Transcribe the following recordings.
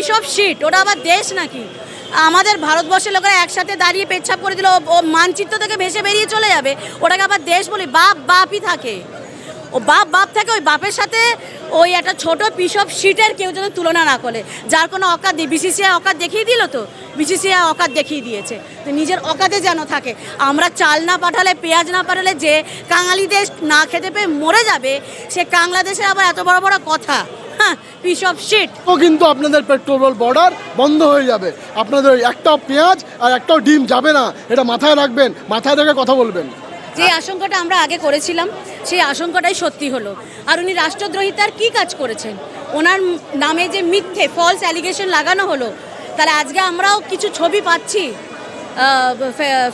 Piece of shit ওটা আবার দেশ নাকি? আমাদের ভারতবর্ষের লোকেরা একসাথে দাঁড়িয়ে পেচ্ছাপ করে দিল, ও- মানচিত্র থেকে ভেসে বেরিয়ে চলে যাবে, ওটাকে আবার দেশ বলি, বাপ বাপই থাকে। ও বাপ বাপ থাকে, ওই বাপের সাথে ওই একটা ছোট পিস অফ শিটের কেউ যেন তুলনা না করে, যার কোনো অকাত নেই। বিসিসিআই অকাত দেখিয়ে দিল তো? বিসিসিআই অকাত দেখিয়ে দিয়েছে। তো নিজের অকাতে যেন থাকে। আমরা চাল না পাঠালে, পেঁয়াজ না পাঠালে যে কাঙালি দেশ না খেতে পেয়ে মরে যাবে, সে বাংলাদেশে আবার এত বড় বড় কথা। পিস অফ শিট তো কিন্তু আপনাদের পেট্রোল বর্ডার বন্ধ হয়ে যাবে। আপনাদের ওই একটাও পেঁয়াজ আর একটাও ডিম যাবে না। এটা মাথায় রাখবেন মাথায় রেখে কথা বলবেন। যে আশঙ্কাটা আমরা আগে করেছিলাম সেই আশঙ্কাটাই সত্যি হলো। আর উনি রাষ্ট্রদ্রোহিতার কি কাজ করেছেন? ওনার নামে যে মিথ্যে ফলস অ্যালিগেশন লাগানো হলো তাহলে আজকে আমরাও কিছু ছবি পাচ্ছি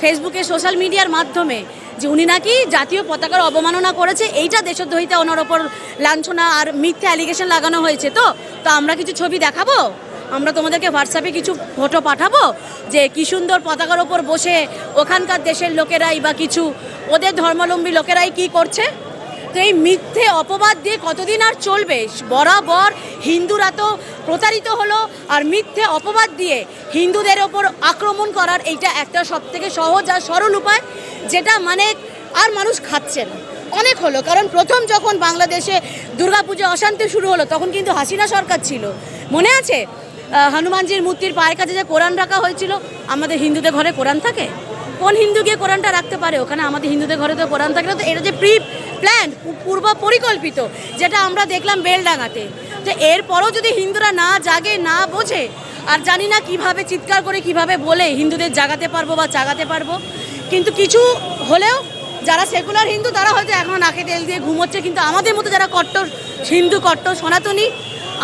ফেসবুকে সোশ্যাল মিডিয়ার মাধ্যমে। যে উনি নাকি জাতীয় পতাকার অবমাননা করেছে, এইটা দেশদ্রোহিতা ওনার ওপর লাঞ্ছনা আর মিথ্যে অ্যালিগেশন লাগানো হয়েছে। তো তো আমরা কিছু ছবি দেখাবো? আমরা তোমাদেরকে হোয়াটসঅ্যাপে কিছু ফটো পাঠাবো যে কি সুন্দর পতাকার ওপর বসে ওখানকার দেশের লোকেরাই বা কিছু, ওদের ধর্মাবলম্বী লোকেরাই কি করছে? এই মিথ্যে অপবাদ দিয়ে কতদিন আর চলবে? বরাবর হিন্দুরা তো প্রতারিত হলো আর মিথ্যে অপবাদ দিয়ে হিন্দুদের ওপর আক্রমণ করার এইটা একটা সব থেকে সহজ আর সরল উপায়, যেটা মানে আর মানুষ খাচ্ছে না। অনেক হলো, কারণ প্রথম যখন বাংলাদেশে দুর্গাপুজো অশান্তি শুরু হলো, তখন কিন্তু হাসিনা সরকার ছিল। মনে আছে? হনুমানজির মূর্তির পায়ের কাছে যে কোরআন রাখা হয়েছিল, আমাদের হিন্দুদের ঘরে কোরআন থাকে? কোন হিন্দু গিয়ে কোরআনটা রাখতে পারে? ওখানে আমাদের হিন্দুদের ঘরে তো কোরআন থাকে না, তো এটা যে প্রি প্ল্যান পূর্ব পরিকল্পিত যেটা আমরা দেখলাম বেলডাঙাতে তো এরপরও যদি হিন্দুরা না জাগে, না বোঝে, আর জানি না কীভাবে চিৎকার করে, কীভাবে বলে, হিন্দুদের জাগাতে পারব বা জাগাতে পারব, কিন্তু কিছু হলেও যারা সেকুলার হিন্দু, তারা হয়তো এখনও নাকে তেল দিয়ে ঘুমোচ্ছে, কিন্তু আমাদের মতো যারা কট্টর হিন্দু, কট্টর সনাতনী,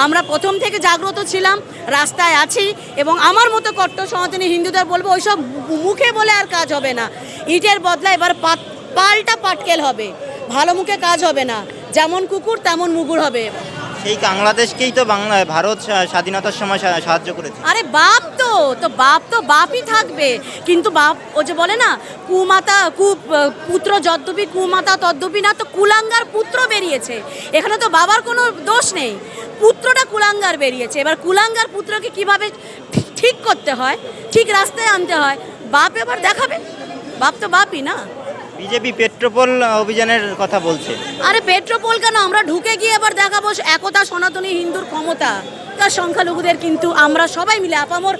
আমরা প্রথম থেকে জাগ্রত ছিলাম, রাস্তায় আছি, এবং আমার মতো কট্টর সনাতনী হিন্দুদের বলব, ওইসব মুখে বলে আর কাজ হবে না। ইটের বদলা এবার পাল্টা পাটকেল হবে। ভালো মুখে কাজ হবে না। যেমন কুকুর তেমন মুগুর হবে। সেই বাংলাদেশকেই তো বাংলা ভারত স্বা- স্বাধীনতার সময় সাহায্য করেছে। আরে বাপ তো তো বাপ তো বাপই থাকবে। কিন্তু বাপ ও যে বলে না কুমাতা কু পুত্র যদ্যপি কুমাতা তদ্যপি না তো কুলাঙ্গার পুত্র বেরিয়েছে। এখানে তো বাবার কোনো দোষ নেই। পুত্রটা কুলাঙ্গার বেরিয়েছে। এবার কুলাঙ্গার পুত্রকে কীভাবে ঠিক- ঠিক করতে হয় ঠিক রাস্তায় আনতে হয় বাপ এবার দেখাবে। বাপ তো বাপই না। বিজেপি পেট্রোপল অভিযানের কথা বলছে। আরে পেট্রোপোল কেন? আমরা ঢুকে গিয়ে এবার দেখাবো একতা সনাতনী হিন্দুর ক্ষমতা। তার সংখ্যালঘুদের কিন্তু আমরা সবাই মিলে আপামর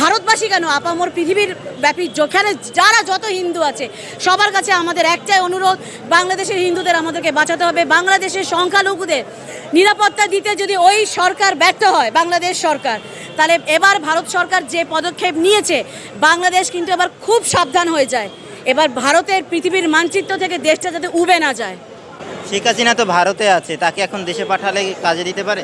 ভারতবাসী কেন? আপামর পৃথিবীর ব্যাপী যেখানে যারা যত হিন্দু আছে, সবার কাছে আমাদের একটাই অনুরোধ, বাংলাদেশের হিন্দুদের আমাদেরকে বাঁচাতে হবে। বাংলাদেশের সংখ্যালঘুদের নিরাপত্তা দিতে যদি ওই সরকার ব্যর্থ হয়, বাংলাদেশ সরকার, তাহলে এবার ভারত সরকার যে পদক্ষেপ নিয়েছে, বাংলাদেশ কিন্তু এবার খুব সাবধান হয়ে যায়। এবার ভারতের পৃথিবীর মানচিত্র থেকে দেশটা যাতে উবে না যায়। শেখ হাসিনা তো ভারতে আছে তাকে এখন দেশে পাঠালে কাজে দিতে পারে?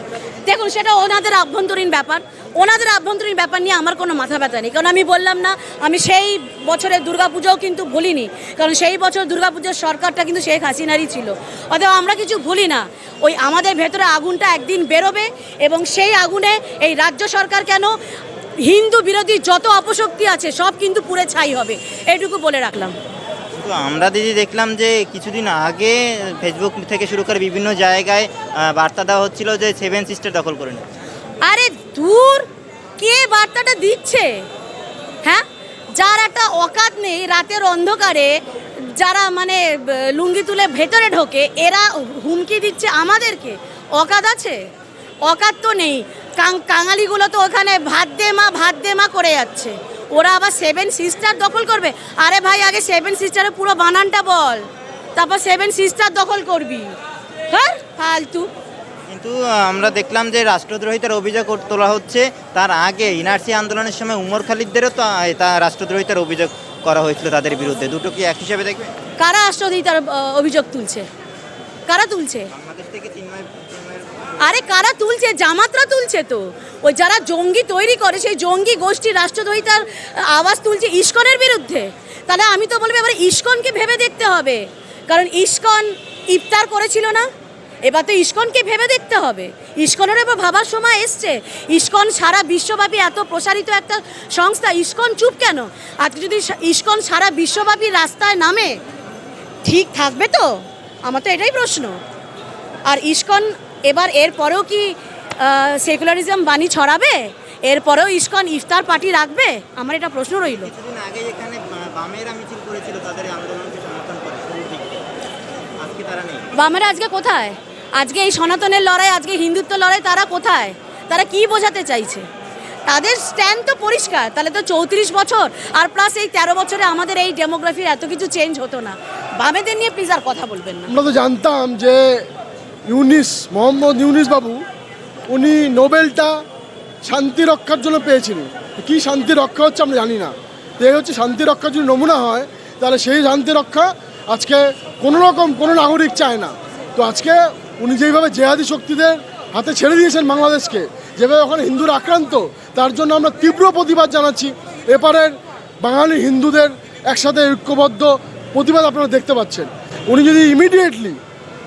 দেখুন সেটা ওনাদের আভ্যন্তরীণ ব্যাপার। ওনাদের আভ্যন্তরীণ ব্যাপার নিয়ে আমার কোনো মাথা ব্যথা নেই। কারণ আমি বললাম না আমি সেই বছরের দুর্গাপুজোও কিন্তু ভুলিনি। কারণ সেই বছর দুর্গাপুজোর সরকারটা কিন্তু শেখ হাসিনারই ছিল। অতএব আমরা কিছু ভুলি না। ওই আমাদের ভেতরে আগুনটা একদিন বেরোবে এবং সেই আগুনে এই রাজ্য সরকার কেন হিন্দু বিরোধী যত অপশক্তি আছে সব কিন্তু পুরে ছাই হবে। এটুকু বলে রাখলাম। কিন্তু আমরা দিদি দেখলাম যে কিছুদিন আগে ফেসবুক থেকে শুরু করে বিভিন্ন জায়গায় বার্তা দেওয়া হচ্ছিল যে সেভেন সিস্টার দখল করে আরে দূর কে বার্তাটা দিচ্ছে? হ্যাঁ? যার একটা অকাত নেই রাতের অন্ধকারে যারা মানে লুঙ্গি তুলে ভেতরে ঢোকে এরা হুমকি দিচ্ছে আমাদেরকে। অকাত আছে? অকাত তো নেই। কাঙালিগুলো তো ওখানে ভাত দে মা ভাত দে মা করে যাচ্ছে। ওরা আবার সেভেন সিস্টার দখল করবে। আরে ভাই আগে সেভেন সিস্টারের পুরো বানানটা বল। তারপর সেভেন সিস্টার দখল করবি। হ্যাঁ? ফালতু। কিন্তু আমরা দেখলাম যে রাষ্ট্রদ্রোহিতার অভিযোগ তোলা হচ্ছে। তার আগে ইনারসি আন্দোলনের সময় উমর খালিদদেরও তো তা রাষ্ট্রদ্রোহিতার অভিযোগ করা হয়েছিল তাদের বিরুদ্ধে। দুটো কি এক হিসাবে দেখবে? কারা রাষ্ট্রদ্রোহিতার অভিযোগ তুলছে? কারা তুলছে? আরে কারা তুলছে? জামাতরা তুলছে তো। ওই যারা জঙ্গি তৈরি করে, সেই জঙ্গি গোষ্ঠী রাষ্ট্রদ্রোহিতার আওয়াজ তুলছে ইস্কনের বিরুদ্ধে। তাহলে আমি তো বলব, এবার ইস্কনকে ভেবে দেখতে হবে। কারণ ইস্কন ইফতার করেছিল না। এবার তো ইস্কনকে ভেবে দেখতে হবে। ইস্কনের এবার ভাবার সময় এসছে। ইস্কন সারা বিশ্বব্যাপী এত প্রসারিত একটা সংস্থা। ইস্কন চুপ কেন? আজকে যদি ইস্কন সারা বিশ্বব্যাপী রাস্তায় নামে, ঠিক থাকবে তো? আমার তো এটাই প্রশ্ন। আর ইস্কন এবার এর পরেও কি সেকুলারিজম বাণী ছড়াবে? এরপরেও ইস্কন ইফতার পার্টি রাখবে? আমার এটা প্রশ্ন রইল। কিছুদিন আগে এখানে বামেরা মিছিল করেছিল তাদের আন্দোলনকে সমর্থন করে শুরুর দিক থেকে। আজকে তারা নেই। বামেরা আজকে কোথায়? আজকে এই সনাতনের লড়াই আজকে হিন্দুত্ব লড়াই তারা কোথায়? তারা কি বোঝাতে চাইছে? তাদের স্ট্যান্ড তো পরিষ্কার তাহলে তো চৌত্রিশ বছর আর প্লাস এই তেরো বছরে আমাদের এই ডেমোগ্রাফির এত কিছু চেঞ্জ হতো না। বামেদের নিয়ে প্লিজ আর কথা বলবেন না। আমরা তো জানতাম যে ইউনিস, মোহাম্মদ ইউনিস বাবু, উনি নোবেলটা শান্তি রক্ষার জন্য পেয়েছিলেন। কি শান্তি রক্ষা হচ্ছে আমরা জানি না। তো এই হচ্ছে শান্তি রক্ষার যদি নমুনা হয়, তাহলে সেই শান্তি রক্ষা আজকে কোনো রকম কোনো নাগরিক চায় না। তো আজকে উনি যেইভাবে জেহাদি শক্তিদের হাতে ছেড়ে দিয়েছেন বাংলাদেশকে, যেভাবে ওখানে হিন্দুরা আক্রান্ত, তার জন্য আমরা তীব্র প্রতিবাদ জানাচ্ছি। এপারের বাঙালি হিন্দুদের একসাথে ঐক্যবদ্ধ প্রতিবাদ আপনারা দেখতে পাচ্ছেন। উনি যদি ইমিডিয়েটলি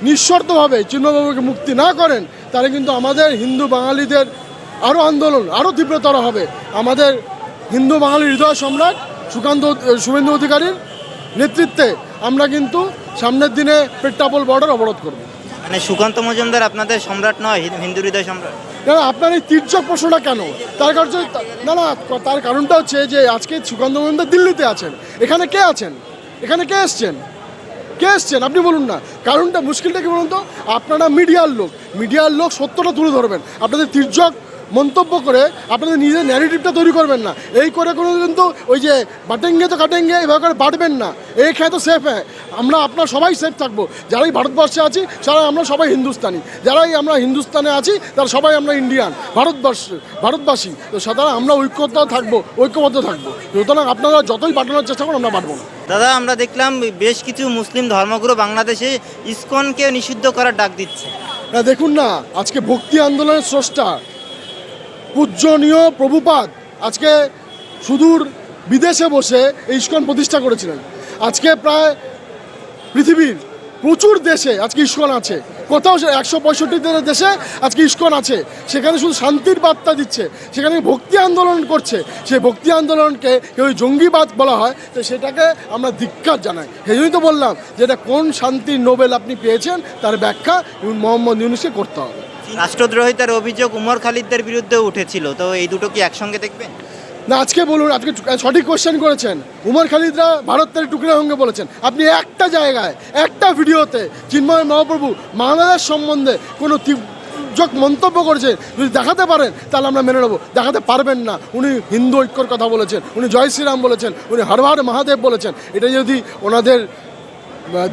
নিঃশর্তভাবে চিন্ময়বাবুকে মুক্তি না করেন তাহলে কিন্তু আমাদের হিন্দু বাঙালিদের আরও আন্দোলন আরও তীব্রতর হবে। আমাদের হিন্দু বাঙালি হৃদয় সম্রাট সুকান্ত শুভেন্দু অধিকারীর নেতৃত্বে আমরা কিন্তু সামনের দিনে পেট্টাপল বর্ডার অবরোধ করব। মানে সুকান্ত মজুমদার আপনাদের সম্রাট নয় হিন্দু হৃদয় সম্রাট? না না আপনার এই তীর্যক প্রশ্নটা কেন? তার কারণ না না তার কারণটা হচ্ছে যে আজকে সুকান্ত মজুমদার দিল্লিতে আছেন। এখানে কে আছেন? এখানে কে এসছেন? এসছেন আপনি বলুন না। কারণটা মুশকিলটা কি বলুন তো? আপনারা মিডিয়ার লোক মিডিয়ার লোক সত্যটা তুলে ধরবেন। আপনাদের তীর্যক মন্তব্য করে আপনাদের নিজের ন্যারেটিভটা তৈরি করবেন না। এই করে কোনো কিন্তু ওই যে বাটেঙ্গে তো কাটেঙ্গে এভাবে করে বাটবেন না। এই খেয়ে তো সেফ হ্যাঁ। আমরা আপনার সবাই সেফ থাকব। যারাই ভারতবর্ষে আছি তারা আমরা সবাই হিন্দুস্তানি। যারাই আমরা হিন্দুস্তানে আছি, তারা সবাই আমরা ইন্ডিয়ান ভারতবর্ষ, ভারতবাসী। তো সাধারণ আমরা ঐক্যতা থাকব, ঐক্যবদ্ধ থাকব। সুতরাং আপনারা যতই বাটানোর চেষ্টা করুন, আমরা পারব না। দাদা, আমরা দেখলাম বেশ কিছু মুসলিম ধর্মগুরু বাংলাদেশে ইসকনকে নিষিদ্ধ করার ডাক দিচ্ছে। না, দেখুন না, আজকে ভক্তি আন্দোলনের স্রষ্টা, পূজনীয় প্রভুপাদ, আজকে সুদূর বিদেশে বসে এই ইস্কন প্রতিষ্ঠা করেছিলেন। আজকে প্রায় পৃথিবীর প্রচুর দেশে আজকে ইস্কন আছে। কোথাও একশো পঁয়ষট্টি দেশে আজকে ইস্কন আছে। সেখানে শুধু শান্তির বার্তা দিচ্ছে। সেখানে ভক্তি আন্দোলন করছে? সেই ভক্তি আন্দোলনকে কেউ জঙ্গিবাদ বলা হয়, তো সেটাকে আমরা ধিক্কার জানাই। সেই জন্যই তো বললাম যে এটা কোন শান্তির নোবেল আপনি পেয়েছেন, তার ব্যাখ্যা মোহাম্মদ ইউনুসকে করতে হবে। রাষ্ট্রদ্রোহিতার অভিযোগ উমর খালিদদের বিরুদ্ধে উঠেছিল, তো এই দুটো কি একসঙ্গে দেখবেন? না, আজকে বলুন, আজকে সঠিক কোয়েশ্চেন করেছেন। উমর খালিদরা ভারতের টুকরা সঙ্গে বলেছেন। আপনি একটা জায়গায়, একটা ভিডিওতে চিন্ময় মহাপ্রভু বাংলাদেশ সম্বন্ধে কোনো যোগ মন্তব্য করেছেন, যদি দেখাতে পারেন, তাহলে আমরা মেনে নেব। দেখাতে পারবেন না। উনি হিন্দু ঐক্যর কথা বলেছেন, উনি জয় শ্রীরাম বলেছেন, উনি হর হর মহাদেব বলেছেন। এটা যদি ওনাদের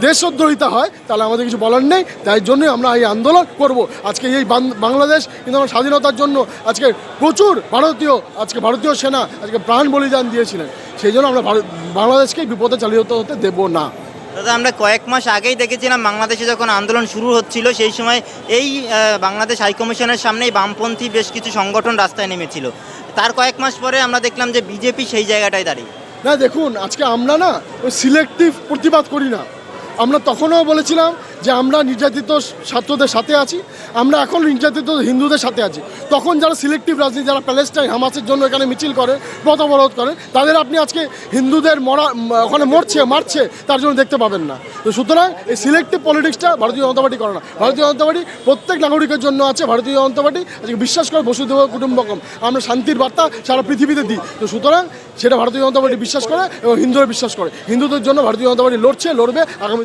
দেশদ্রোহিতা হয় তাহলে আমাদের কিছু বলার নেই। তাই জন্যই আমরা এই আন্দোলন করব। আজকে এই বাংলাদেশ কিন্তু আমার স্বাধীনতার জন্য আজকে প্রচুর ভারতীয় আজকে ভারতীয় সেনা আজকে প্রাণ বলিদান দিয়েছিলেন। সেই জন্য আমরা ভারত- বাংলাদেশকে বিপদে চালিত হতে দেব না। দাদা আমরা কয়েক মাস আগেই দেখেছিলাম বাংলাদেশে যখন আন্দোলন শুরু হচ্ছিল সেই সময় এই বাংলাদেশ হাইকমিশনের সামনেই বামপন্থী বেশ কিছু সংগঠন রাস্তায় নেমেছিল। তার কয়েক মাস পরে আমরা দেখলাম যে বিজেপি সেই জায়গাটায় দাঁড়িয়ে। না দেখুন আজকে আমরা না ওই সিলেক্টিভ প্রতিবাদ করি না। আমরা তখনও বলেছিলাম যে আমরা নির্যাতিত ছাত্রদের সাথে আছি, আমরা এখন নির্যাতিত হিন্দুদের সাথে আছি। তখন যারা সিলেক্টিভ রাজনীতি, যারা প্যালেস্টাইন হামাসের জন্য এখানে মিছিল করে পথ অবরোধ করে, তাদের আপনি আজকে হিন্দুদের মরা, ওখানে মরছে, মারছে, তার জন্য দেখতে পাবেন না। তো সুতরাং এই সিলেক্টিভ পলিটিক্সটা ভারতীয় জনতা পার্টি করে না। ভারতীয় জনতা পার্টি প্রত্যেক নাগরিকের জন্য আছে, ভারতীয় জনতা পার্টি আজকে বিশ্বাস করে বসুদেব কুটুম্বকম। আমরা শান্তির বার্তা সারা পৃথিবীতে দিই। তো সুতরাং সেটা ভারতীয় জনতা পার্টি বিশ্বাস করে এবং হিন্দুরা বিশ্বাস করে। হিন্দুদের জন্য ভারতীয় জনতা পার্টি লড়ছে, লড়বে, আগামী